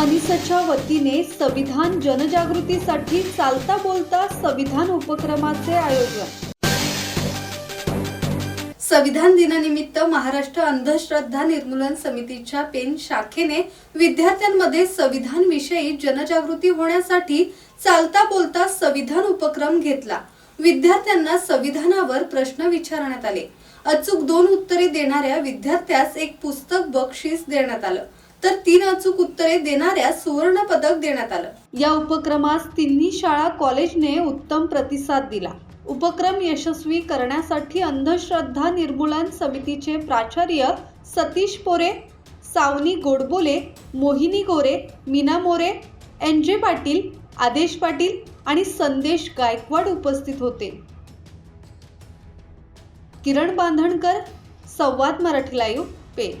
अनिसच्या वतीने संविधान जनजागृतीसाठी चालता बोलता संविधान उपक्रमाचे आयोजन. संविधान दिनानिमित्त महाराष्ट्र अंधश्रद्धा निर्मूलन समितीच्या पेन शाखेने विद्यार्थ्यांमध्ये संविधान विषयी जनजागृती होण्यासाठी चालता बोलता संविधान उपक्रम घेतला. विद्यार्थ्यांना संविधानावर प्रश्न विचारण्यात आले. अचूक दोन उत्तरे देणाऱ्या विद्यार्थ्यास एक पुस्तक बक्षीस देण्यात आलं. तर तीन अचूक उत्तरे देणाऱ्या सुवर्ण पदक देण्यात आलं. या उपक्रमास तिन्ही शाळा कॉलेजने उत्तम प्रतिसाद दिला. उपक्रम यशस्वी करण्यासाठी अंधश्रद्धा निर्मूलन समितीचे प्राचार्य सतीश पोरे सावनी गोडबोले मोहिनी गोरे मीना मोरे एन जे पाटील आदेश पाटील आणि संदेश गायकवाड उपस्थित होते. किरण बांधणकर संवाद मराठी लाईव्ह पेन